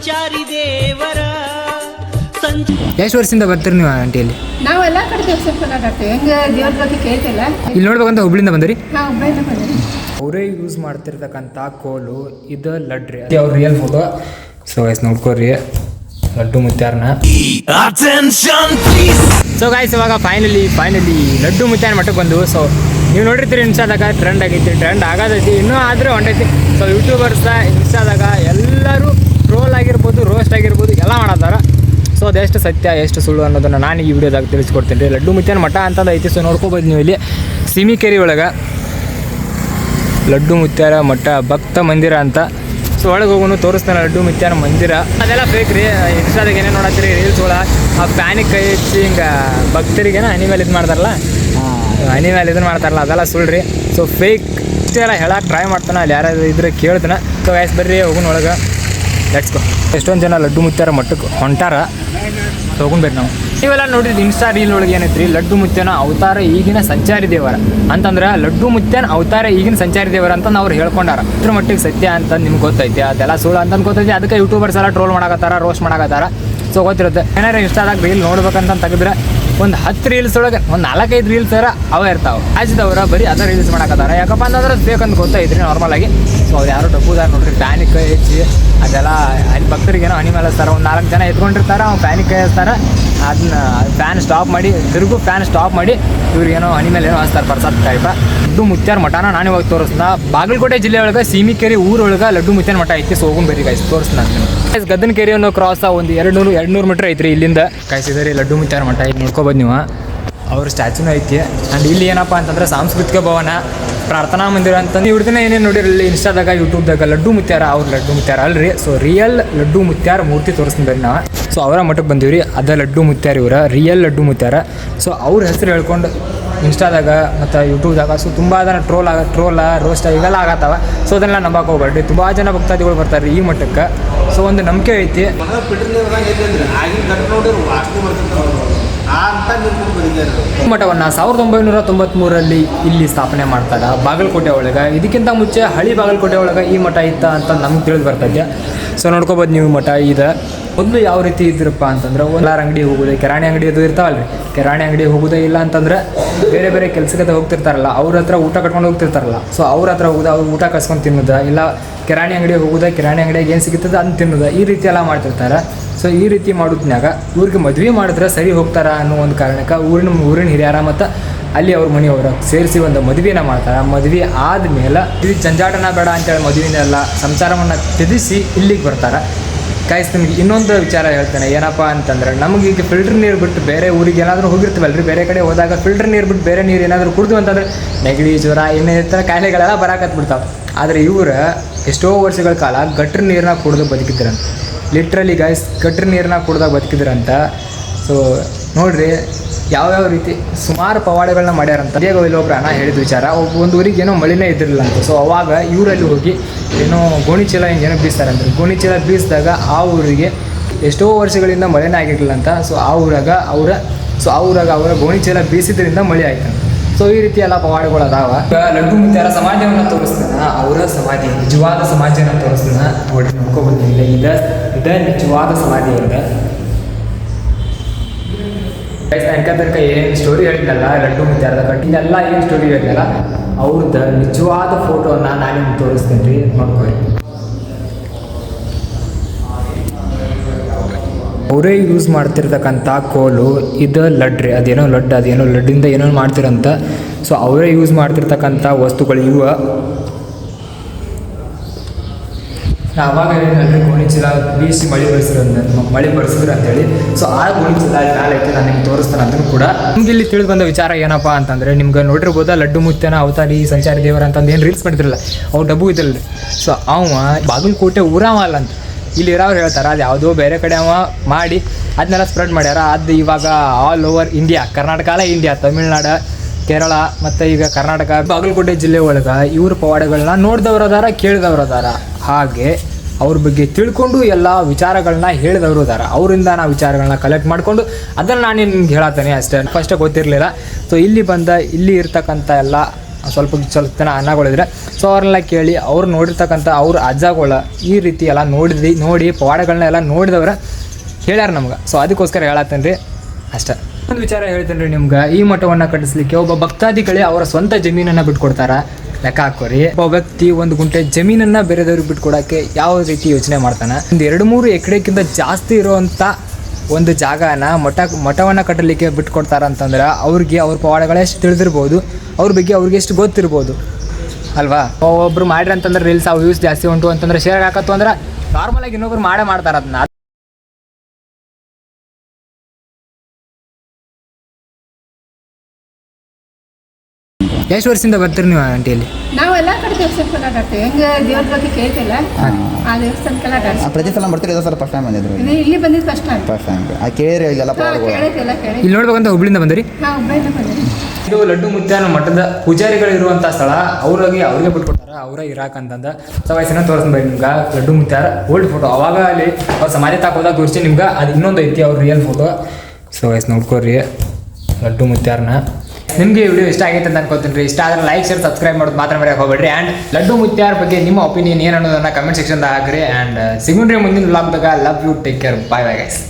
ಸಂಚಾರಿ ದೇವರ ಎಷ್ಟು ವರ್ಷದಿಂದ ಬರ್ತೀರಿ ನೀವು ಆಂಟಿಯಲ್ಲಿ? ನಾವೆಲ್ಲ ಕಡೆ ಹೆಂಗೆ ದೇವ್ರ ಬಗ್ಗೆ ಕೇಳ್ತಿಲ್ಲ. ಇಲ್ಲಿ ನೋಡ್ಬೇಕಂತ ಹುಬ್ಳಿಂದ ಬಂದಿರಿ ನಾವು ಅವರೇ ಯೂಸ್ ಮಾಡ್ತಿರ್ತಕ್ಕಂಥ ಕೋಲು ಇದು ಲಡ್ರಿ. ಅವ್ರ ರಿಯಲ್ ಫೋಟೋ ಸೊ ಗೈಸ್ ನೋಡ್ಕೋರಿ ಲಡ್ಡು ಮುತ್ಯಾರನ. ಸೊ ಗಾಯ್ಸ್ ಇವಾಗ ಫೈನಲಿ ಫೈನಲಿ ಲಡ್ಡು ಮುತ್ಯಾರ ಮಟ್ಟಕ್ಕೆ ಬಂದು. ಸೊ ನೀವು ನೋಡಿರ್ತೀರಿ ಇನ್ಸ್ಟಾದಾಗ ಟ್ರೆಂಡ್ ಆಗೈತಿ ಟ್ರೆಂಡ್ ಆಗೋದೈತಿ. ಇನ್ನೂ ಆದರೂ ಹೊಂಟೈತಿ ಸೊ ಯೂಟ್ಯೂಬರ್ಸ ಇನ್ಸ್ಟಾದಾಗ ಎಲ್ಲರೂ ಟ್ರೋಲ್ ಆಗಿರ್ಬೋದು ರೋಸ್ಟ್ ಆಗಿರ್ಬೋದು, ಎಲ್ಲ ಮಾಡತ್ತಾರ. ಸೊ ಅದೆಷ್ಟು ಸತ್ಯ, ಎಷ್ಟು ಸುಳ್ಳು ಅನ್ನೋದನ್ನು ನಾನು ಈ ವಿಡಿಯೋದಾಗ ತಿಳಿಸ್ಕೊಡ್ತೀನಿ ರೀ. ಲಡ್ಡು ಮುತ್ಯನ ಮಠ ಅಂತಂದು ಐತಿ ಸೊ ನೋಡ್ಕೋಬೋದು ನೀವು ಇಲ್ಲಿ. ಸಿಮಿಕೆರೆ ಒಳಗೆ ಲಡ್ಡು ಮುತ್ಯಾರ ಮಠ, ಭಕ್ತ ಮಂದಿರ ಅಂತ. ಸೊ ಒಳಗೆ ಹೋಗೋನು ತೋರಿಸ್ತಾನೆ ಲಡ್ಡು ಮುತ್ಯಾರ ಮಂದಿರ. ಅದೆಲ್ಲ ಫೇಕ್ ರೀ. ಇನ್ಸ್ಟಾದಾಗ ಏನೇ ನೋಡತ್ತೀರಿ ರೀಲ್ಸ್ ಆ ಪ್ಯಾನಿಗೆ ಕೈ ಹಚ್ಚಿ ಹಿಂಗೆ ಭಕ್ತರಿಗೇನ ಹನಿ ಮೇಲೆ ಇದು ಮಾಡ್ತಾರಲ್ಲ? ಹನಿ ಇದನ್ನ ಮಾಡ್ತಾರಲ್ಲ, ಅದೆಲ್ಲ ಸುಳ್ಳು ರೀ. ಸೊ ಫೇಕ್ ಇಷ್ಟೆಲ್ಲ ಹೇಳಕ್ಕೆ ಟ್ರೈ ಮಾಡ್ತಾನೆ, ಅಲ್ಲಿ ಯಾರಾದ್ರು ಇದ್ರೆ ಕೇಳ್ತಾನೆ. ಸೊ ವಯಸ್ಸು ಬರ್ರಿ, ಹೋಗೋಣ ಒಳಗೆ. ಲೆಟ್ಸ್ ಗೋ ಎಷ್ಟೊಂದು ಜನ ಲಡ್ಡು ಮುತ್ಯಾರ ಮಟ್ಟಕ್ಕೆ ಹೊಂಟಾರ. ತೊಗೊಂಡ್ಬೇಕು ನಾವು. ನೀವೆಲ್ಲ ನೋಡಿದ್ರೆ ಇನ್ಸ್ಟಾ ರೀಲ್ ಒಳಗೆ ಏನೈತ್ರಿ? ಲಡ್ಡು ಮುತ್ಯನ ಅವತಾರ ಈಗಿನ ಸಂಚಾರಿ ದೇವರ. ಅಂತಂದ್ರೆ ಲಡ್ಡು ಮುತ್ಯನ ಅವತಾರ ಈಗಿನ ಸಂಚಾರಿ ದೇವರ ಅಂತ ಅವ್ರು ಹೇಳ್ಕೊಂಡಾರ. ಇದ್ರ ಮಟ್ಟಿಗೆ ಸತ್ಯ ಅಂತ ನಿಮ್ಗೆ ಗೊತ್ತೈತಿ, ಅದೆಲ್ಲ ಸುಳ್ಳು ಅಂತ ಗೊತ್ತೈತಿ. ಅದಕ್ಕೆ ಯೂಟ್ಯೂಬರ್ಸ್ ಎಲ್ಲ ಟ್ರೋಲ್ ಮಾಡಕತ್ತಾರ ರೋಸ್ಟ್ ಮಾಡಕತ್ತಾರ. ಸೊ ಗೊತ್ತಿರುತ್ತೆ. ಏನಾರ ಇನ್ಸ್ಟಾದಾಗ ರೀಲ್ ನೋಡ್ಬೇಕಂತ ತೆಗೆದ್ರೆ ಒಂದು ಹತ್ತು ರೀಲ್ಸ್ ಒಳಗೆ, ಒಂದು ನಾಲ್ಕೈದು ರೀಲ್ಸ್ ಅರ ಅವ ಇರ್ತಾವೆ. ರಾಜ್ಯದವ್ರ ಬರೀ ಅದ ರೀಲ್ಸ್ ಮಾಡಕತ್ತಾರ. ಯಾಕಪ್ಪ ಅಂತಂದ್ರೆ ಬೇಕಂತ ಗೊತ್ತಾಯ್ತು ನಾರ್ಮಲ್ ಆಗಿ. ಸೊ ಅವ್ರು ಯಾರು ಡಬ್ಬುದಾರ ನೋಡ್ರಿ ಪ್ಯಾನಿಕ್ ಹೆಚ್ಚಿ ಅದೆಲ್ಲ, ಅಲ್ಲಿ ಭಕ್ತರಿಗೇನೋ ಹನಿ ಮೇಲೆ ಒಂದು ನಾಲ್ಕು ಜನ ಎತ್ಕೊಂಡಿರ್ತಾರೆ, ಅವ್ನು ಪ್ಯಾನಿಕ್ ಕೈ ಹಚ್ತಾರ ಅದನ್ನ ಫ್ಯಾನ್ ಸ್ಟಾಪ್ ಮಾಡಿ, ತಿರುಗು ಫ್ಯಾನ್ ಸ್ಟಾಪ್ ಮಾಡಿ ಇವ್ರಿಗೇನೋ ಹನಿ ಮೇಲೆ ಏನೋ ಹಚ್ತಾರೆ ಪ್ರಸಾದ್ ಟೈಪ ಲಡ್ಡು ಮುತ್ಯಾರ ಮಠನ ನಾನು ಇವಾಗ ತೋರಿಸ್ನ. ಬಾಗಲಕೋಟೆ ಜಿಲ್ಲೆ ಒಳಗೆ, ಸೀಮಿಕೆರೆ ಊರೊಳಗೆ ಲಡ್ಡು ಮುತ್ಯಾನ ಮಠ ಐತಿ ಸೊ ಹೋಗೋಣ ಬರ್ರಿ ತೋರಿಸ್ತಾ ಗದ್ದನ ಅನ್ನೋ ಕ್ರಾಸ್ ಒಂದು ಎರಡು ನೂರು ಎರಡು ನೂರು ಮೀಟ್ರ್ ಐತ್ರಿ ಇಲ್ಲಿಂದ. ಕಾಯಿಸಿದ್ರಿ ಲಡ್ಡು ಮುತ್ಯಾರ ಮಠ ಇಲ್ಲಿ ನೋಡ್ಕೋಬೋದು ನೀವು. ಅವ್ರ ಸ್ಟ್ಯಾಚುನೂ ಐತಿ. ಆ್ಯಂಡ್ ಇಲ್ಲಿ ಏನಪ್ಪ ಅಂತಂದ್ರೆ ಸಾಂಸ್ಕೃತಿಕ ಭವನ. ಪ್ರಾರ್ಥನಾ ಮಂದಿರ ಅಂತಂದು ಇವ್ರದಿನ ಏನೇನು ನೋಡಿರಲಿ ಇನ್ಸ್ಟಾದಾಗ, ಯೂಟ್ಯೂಬ್ದಾಗ ಲಡ್ಡು ಮುತ್ಯಾರ, ಅವ್ರ ಲಡ್ಡು ಮುತ್ಯಾರ ಅಲ್ರಿ? ಸೊ ರಿಯಲ್ ಲಡ್ಡು ಮುತ್ಯಾರ ಮೂರ್ತಿ ತೋರಿಸ್ತೀನಿ ಬರ್ರಿ ನಾವು ಸೊ ಅವರ ಮಠಕ್ಕೆ ಬಂದೀವಿ ಅದ ಲಡ್ಡು ಮುತ್ಯಾರ ಇವರ. ರಿಯಲ್ ಲಡ್ಡು ಮುತ್ಯಾರ. ಸೊ ಅವ್ರ ಹೆಸರು ಹೇಳ್ಕೊಂಡು ಇನ್ಸ್ಟಾದಾಗ ಮತ್ತು ಯೂಟ್ಯೂಬ್ದಾಗ ಸೊ ತುಂಬ ಜನ ಟ್ರೋಲ್ ಆಗ ಟ್ರೋಲ ರೋಸ್ಟ್ ಇವೆಲ್ಲ ಆಗತ್ತವ. ಸೊ ಅದನ್ನೆಲ್ಲ ನಂಬಕ್ಕೆ ಹೋಗ್ಬೇಡ್ರಿ ತುಂಬ ಜನ ಭಕ್ತಾದಿಗಳು ಬರ್ತಾರೆ ಈ ಮಟ್ಟಕ್ಕೆ ಸೊ ಒಂದು ನಂಬಿಕೆ ಐತಿ. ಮಠವನ್ನು ಸಾವಿರದ ಒಂಬೈನೂರ ತೊಂಬತ್ಮೂರರಲ್ಲಿ ಇಲ್ಲಿ ಸ್ಥಾಪನೆ ಮಾಡ್ತಾರೆ ಬಾಗಲಕೋಟೆ ಒಳಗೆ. ಇದಕ್ಕಿಂತ ಮುಂಚೆ ಹಳಿ ಬಾಗಲಕೋಟೆ ಒಳಗೆ ಈ ಮಠ ಇತ್ತ ಅಂತ ನಮ್ಗೆ ತಿಳಿದು ಬರ್ತೈತೆ ಸೊ ನೋಡ್ಕೋಬೋದು ನೀವು ಮಠ. ಇದೆ ಮೊದಲು ಯಾವ ರೀತಿ ಇದ್ರಪ್ಪ ಅಂತಂದ್ರೆ ಒಂದಾರು ಅಂಗಡಿ ಹೋಗೋದು, ಕಿರಾಣಿ ಅಂಗಡಿ ಅದು ಇರ್ತಾವಲ್ರಿ. ಕಿರಾಣಿ ಅಂಗಡಿ ಹೋಗೋದೇ ಇಲ್ಲ ಅಂತಂದ್ರೆ ಬೇರೆ ಬೇರೆ ಕೆಲಸಕ್ಕೆ ಹೋಗ್ತಿರ್ತಾರಲ್ಲ, ಅವ್ರ ಹತ್ರ ಊಟ ಕಟ್ಕೊಂಡು ಹೋಗ್ತಿರ್ತಾರಲ್ಲ. ಸೊ ಅವ್ರ ಹತ್ರ ಹೋಗೋದು, ಅವ್ರು ಊಟ ಕಸ್ಕೊಂಡು ತಿನ್ನೋದು, ಇಲ್ಲ ಕಿರಾಣಿ ಅಂಗಡಿ ಹೋಗೋದ, ಕಿರಾಣಿ ಅಂಗಡಿಯಾಗ ಏನು ಸಿಗುತ್ತದೆ ಅದನ್ನ ತಿನ್ನೋದು. ಈ ರೀತಿ ಎಲ್ಲ ಮಾಡ್ತಿರ್ತಾರೆ. ಸೊ ಈ ರೀತಿ ಮಾಡೋದ್ನಾಗ ಊರಿಗೆ ಮದುವೆ ಮಾಡಿದ್ರೆ ಸರಿ ಹೋಗ್ತಾರ ಅನ್ನೋ ಒಂದು ಕಾರಣಕ್ಕೆ ಊರಿನ ಊರಿನ ಹಿರಿಯರ ಮತ್ತು ಅಲ್ಲಿ ಅವ್ರ ಮನೆಯವ್ರ ಸೇರಿಸಿ ಒಂದು ಮದುವೆನ ಮಾಡ್ತಾರೆ. ಮದುವೆ ಆದಮೇಲೆ ಇದು ಜಂಜಾಟನ ಬೇಡ ಅಂತೇಳಿ ಮದುವೆನೆಲ್ಲ ಸಂಸಾರವನ್ನು ತ್ಯಜಿಸಿ ಇಲ್ಲಿಗೆ ಬರ್ತಾರೆ. ಕಾಯಿಸ್ ನಿಮಗೆ ಇನ್ನೊಂದು ವಿಚಾರ ಹೇಳ್ತೇನೆ. ಏನಪ್ಪ ಅಂತಂದ್ರೆ ನಮಗೆ ಈಗ ಫಿಲ್ಟರ್ ನೀರು ಬಿಟ್ಟು ಬೇರೆ ಊರಿಗೆ ಏನಾದರೂ ಹೋಗಿರ್ತೀವಲ್ರಿ? ಬೇರೆ ಕಡೆ ಹೋದಾಗ ಫಿಲ್ಟರ್ ನೀರು ಬಿಟ್ಟು ಬೇರೆ ನೀರು ಏನಾದರೂ ಕುಡಿದು ಅಂತಂದ್ರೆ ನೆಗಡಿ, ಜ್ವರ ಇನ್ನೇ ಥರ ಕಾಯಿಲೆಗಳೆಲ್ಲ ಬರಾಕತ್ ಬಿಡ್ತಾವೆ ಆದರೆ ಇವರು ಎಷ್ಟೋ ವರ್ಷಗಳ ಕಾಲ ಗಟ್ರ ನೀರನ್ನ ಕುಡಿದು ಬದುಕಿದ್ರಂತ. ಲಿಟ್ರಲಿ ಗಾಯ್ಸ್ ಗಟ್ರ ನೀರನ್ನ ಕುಡ್ದಾಗ ಬದುಕಿದ್ರಂತ. ಸೊ ನೋಡ್ರಿ, ಯಾವ್ಯಾವ ರೀತಿ ಸುಮಾರು ಪವಾಡಗಳನ್ನ ಮಾಡ್ಯಾರಂತ. ಬೇಗ ಇಲ್ಲೊಬ್ರು ಅಣ್ಣ ಹೇಳಿದ ವಿಚಾರ, ಒಬ್ಬ ಒಂದು ಊರಿಗೆ ಏನೋ ಮಳಿನೇ ಇದ್ದಿರಲಿಲ್ಲ ಅಂತ. ಸೊ ಅವಾಗ ಇವರಲ್ಲಿ ಹೋಗಿ ಏನೋ ಗೋಣಿಚೀಲ ಹಿಂಗೇನೋ ಬೀಸ್ತಾರಂತೆ. ಗೋಣಿ ಚೀಲ ಬೀಸಿದಾಗ ಆ ಊರಿಗೆ ಎಷ್ಟೋ ವರ್ಷಗಳಿಂದ ಮಳೆನೇ ಆಗಿರಲಿಲ್ಲ ಅಂತ. ಸೊ ಆ ಊರಾಗ ಅವರ ಸೊ ಆ ಊರಾಗ ಅವರ ಗೋಣಿಚೀಲ ಬೀಸಿದ್ರಿಂದ ಮಳೆ ಆಯ್ತು. ಸೊ ಈ ರೀತಿ ಎಲ್ಲ ಪವಾಡಗಳು ಅದಾವ. ಈಗ ಲಡ್ಡು ಮುತ್ಯಾರ ಸಮಾಜವನ್ನು ತೋರಿಸ್ತಾನ. ಅವರ ಸಮಾಧಿ, ನಿಜವಾದ ಸಮಾಜವನ್ನು ತೋರಿಸ್ತಾನ. ನೋಡಿ ನೋಡ್ಕೊಬೋದು ಇಲ್ಲ ಇದ ನಿಜವಾದ ಸಮಾಧಿ ಅವ್ರದ ತನಕ ಏನು ಸ್ಟೋರಿ ಹೇಳಿದ್ನಲ್ಲ ಲಡ್ಡು ಮುತ್ಯಾರದ ಕಟ್ಟಿ ಎಲ್ಲ ಏನು ಸ್ಟೋರಿ ಹೇಳಿದ್ನಲ್ಲ, ಅವ್ರದ್ದು ನಿಜವಾದ ಫೋಟೋನ ನಾನು ನಿಮ್ಗೆ ತೋರಿಸ್ತೇನೆ ರೀ ನೋಡ್ಕೊಳ್ಳಿ ಅವರೇ ಯೂಸ್ ಮಾಡ್ತಿರ್ತಕ್ಕಂಥ ಕೋಲು, ಇದು ಲಡ್ ರೀ, ಅದೇನೋ ಲಡ್, ಅದೇನೋ ಲಡ್ಡಿಂದ ಏನೋ ಮಾಡ್ತಿರಂತ ಸೊ ಅವರೇ ಯೂಸ್ ಮಾಡ್ತಿರ್ತಕ್ಕಂಥ ವಸ್ತುಗಳು ಇವ. ಅವಾಗ ಏನಂದ್ರೆ ಗೋಣಿಚೀಲ ಬೀಸಿ ಮಳೆ ಬರ್ಸಿದ್ರು ಅಂತ ಮಳೆ ಬರ್ಸಿದ್ರು ಅಂತೇಳಿ. ಸೊ ಆ ಗೋಣಿಚೀಲ ಮ್ಯಾಲೆ ಐತೆ ನಾನು ನಿಮ್ಗೆ ತೋರಿಸ್ತಾನೆ ಅದನ್ನು ಕೂಡ ನಿಮ್ಗೆ ಇಲ್ಲಿ ತಿಳಿದು ಬಂದ ವಿಚಾರ ಏನಪ್ಪ ಅಂತಂದ್ರೆ, ನಿಮ್ಗೆ ನೋಡಿರ್ಬೋದಾ ಲಡ್ಡು ಮುತ್ತೇನ ಅವತಾರಿ ಸಂಚಾರಿ ದೇವರ ಅಂತಂದು ಏನು ರೀಲ್ಸ್ ಮಾಡಿದ್ರಲ್ಲ, ಅವ್ರು ಡಬ್ಬು ಇದ್ರಲ್ಲ ಸೊ ಅವ ಬಾಗಲಕೋಟೆ ಊರಾವ ಅಲ್ಲ ಅಂತ. ಇಲ್ಲಿ ಇರೋರು ಹೇಳ್ತಾರೆ, ಅದು ಯಾವುದೋ ಬೇರೆ ಕಡೆ ಅವ ಮಾಡಿ ಅದನ್ನೆಲ್ಲ ಸ್ಪ್ರೆಡ್ ಮಾಡ್ಯಾರ. ಅದು ಇವಾಗ ಆಲ್ ಓವರ್ ಇಂಡಿಯಾ ಕರ್ನಾಟಕ ಅಲ್ಲ ಇಂಡಿಯಾ ತಮಿಳ್ನಾಡು, ಕೇರಳ, ಮತ್ತು ಈಗ ಕರ್ನಾಟಕ, ಬಾಗಲಕೋಟೆ ಜಿಲ್ಲೆ ಒಳಗೆ ಇವ್ರ ಪವಾಡಗಳನ್ನ ನೋಡಿದವ್ರು ಅದಾರ, ಕೇಳಿದವ್ರು ಅದಾರ. ಹಾಗೆ ಅವ್ರ ಬಗ್ಗೆ ತಿಳ್ಕೊಂಡು ಎಲ್ಲ ವಿಚಾರಗಳನ್ನ ಹೇಳಿದವರು ಇದ್ದಾರೆ ಅವರಿಂದ ನಾ ವಿಚಾರಗಳನ್ನ ಕಲೆಕ್ಟ್ ಮಾಡಿಕೊಂಡು ಅದನ್ನು ನಾನು ನಿಮ್ಗೆ ಹೇಳತ್ತೇನೆ ಅಷ್ಟೇ. ಫಸ್ಟೇ ಗೊತ್ತಿರಲಿಲ್ಲ. ಸೊ ಇಲ್ಲಿ ಬಂದ, ಇಲ್ಲಿ ಇರ್ತಕ್ಕಂಥ ಎಲ್ಲ ಸ್ವಲ್ಪ ಸ್ವಲ್ಪ ಜನ ಅನ್ನಗಳಿದ್ರೆ ಸೊ ಅವ್ರನ್ನೆಲ್ಲ ಕೇಳಿ ಅವ್ರು ನೋಡಿರ್ತಕ್ಕಂಥ ಅವ್ರ ಅಜ್ಜಗಳ ಈ ರೀತಿ ಎಲ್ಲ ನೋಡಿದ್ವಿ ನೋಡಿ ಪವಾಡಗಳನ್ನ ಎಲ್ಲ ನೋಡಿದವ್ರ ಹೇಳ್ಯಾರ ನಮ್ಗೆ. ಸೊ ಅದಕ್ಕೋಸ್ಕರ ಹೇಳತ್ತೇನೆ ರೀ ಅಷ್ಟೇ. ಒಂದು ವಿಚಾರ ಹೇಳ್ತೇನೆ ರೀ ನಿಮ್ಗೆ. ಈ ಮಠವನ್ನು ಕಟ್ಟಿಸ್ಲಿಕ್ಕೆ ಒಬ್ಬ ಭಕ್ತಾದಿಗಳೇ ಅವರ ಸ್ವಂತ ಜಮೀನನ್ನು ಬಿಟ್ಕೊಡ್ತಾರ. ಲೆಕ್ಕ ಹಾಕೋರಿ. ಒಬ್ಬ ವ್ಯಕ್ತಿ ಒಂದು ಗುಂಟೆ ಜಮೀನನ್ನ ಬೇರೆದವ್ರಿಗೆ ಬಿಟ್ಕೊಡಕ್ಕೆ ಯಾವ ರೀತಿ ಯೋಚನೆ ಮಾಡ್ತಾನೆ? ಒಂದು ಎರಡು ಮೂರು ಎಕರೆಕ್ಕಿಂತ ಜಾಸ್ತಿ ಇರುವಂಥ ಒಂದು ಜಾಗನ ಮಠ, ಮಠವನ್ನು ಕಟ್ಟಲಿಕ್ಕೆ ಬಿಟ್ಕೊಡ್ತಾರ ಅಂತಂದ್ರೆ ಅವ್ರಿಗೆ ಅವ್ರ ಪವಾಡಗಳೇ ಎಷ್ಟು ತಿಳಿದಿರ್ಬೋದು. ಅವ್ರ ಬಗ್ಗೆ ಅವ್ರಿಗೆ ಎಷ್ಟು ಗೊತ್ತಿರ್ಬೋದು. ಅಲ್ವಾ? ಒಬ್ರು ಮಾಡ್ರಿ ಅಂತಂದ್ರೆ ರೀಲ್ಸ್ ಆ ವ್ಯೂಸ್ ಜಾಸ್ತಿ ಉಂಟು ಅಂತಂದ್ರೆ ಶೇರ್ ಹಾಕತ್ತು ಅಂದ್ರೆ ನಾರ್ಮಲಾಗಿ ಇನ್ನೊಬ್ರು ಮಾಡೇ ಮಾಡ್ತಾರ ಅದನ್ನ ಎಷ್ಟು ವರ್ಷದಿಂದ ಬರ್ತೀರಿ ನೀವು ಆಂಟಿಯಲ್ಲಿ ನಾವೆಲ್ಲ ಕಡೆ ದೇವಸ್ಥಾನಕ್ಕೆಲ್ಲ ಹೆಂಗೆ ದೇವ್ರ ಬಗ್ಗೆ ಕೇಳ್ತಿಲ್ಲ. ಆ ದೇವಸ್ಥಾನಕ್ಕೆಲ್ಲ ಪ್ರತಿ ಸಲ ಬರ್ತೀರಿ? ಸರ್ ಫಸ್ಟ್ ಟೈಮ್ ಬಂದಿದ್ರು? ಇದು ಇಲ್ಲಿ ಬಂದಿದ್ದು ಫಸ್ಟ್ ಟೈಮ್ ಫಸ್ಟ್ ಟೈಮ್ ಆ ಕೇಳಿರಿ ಇಲ್ಲೆಲ್ಲ ಪವಾಡಗಳು ಕೇಳಿದ್ದಿಲ್ಲ ಕೇಳಿ ಇಲ್ಲಿ ನೋಡ್ಬೇಕಂತ ಹುಬ್ಳಿಂದ ಬಂದಿರಿ. ನಾವು ಬಂದಿರಿ ಇದು ಲಡ್ಡು ಮುತ್ಯಾನ ಮಠದ ಪೂಜಾರಿಗಳು ಇರುವಂಥ ಸ್ಥಳ. ಅವ್ರಿಗೆ ಅವ್ರಿಗೆ ಬಿಟ್ಕೊಡ್ತಾರ ಅವರ ಇರಾಕ್ ಅಂತಂದ. ಸೊ ವಯಸ್ಸಿನ ತೋರಿಸ್ತೀನಿ ಬೈ ನಿಮ್ಗೆ. ಲಡ್ಡು ಮುತ್ಯಾರ ಓಲ್ಡ್ ಫೋಟೋ ಅವಾಗ ಅಲ್ಲಿ ಅವ್ರ ಸಮಾಧಿ ತಾಕೋದಾಗ ತೋರಿಸಿ ನಿಮ್ಗೆ. ಅದು ಇನ್ನೊಂದು ಐತಿ ಅವ್ರ ರಿಯಲ್ ಫೋಟೋ ಸೊ ವಯಸ್ಸು ನೋಡ್ಕೊರಿ ಲಡ್ಡು ಮುತ್ಯಾರನ. ನಿಮಗೆ ವಿಡಿಯೋ ಇಷ್ಟ ಆಗೈತೆ ಅಂತ ಅನ್ಕೋತೀನಿ ರೀ. ಇಷ್ಟ ಆದರೆ ಲೈಕ್ ಶೇರ್ ಸಬ್ಸ್ಕ್ರೈಬ್ ಮಾಡೋದು ಮಾತ್ರ ಮರೆಯಕ್ಕೆ ಹೋಗ್ಬೇಡ್ರಿ. ಆ್ಯಂಡ್ ಲಡ್ಡು ಮುತ್ಯಾರ ಬಗ್ಗೆ ನಿಮ್ಮ ಒಪಿನಿಯನ್ ಏನು ಅನ್ನೋದನ್ನ ಕಮೆಂಟ್ ಸೆಕ್ಷನ್ದಾಗ ಹಾಕ್ರಿ. ಆ್ಯಂಡ್ ಸಿಗುಣ್ರಿ ಮುಂದಿನ ವ್ಲಾಗ್ದಾಗ love you take care bye bye guys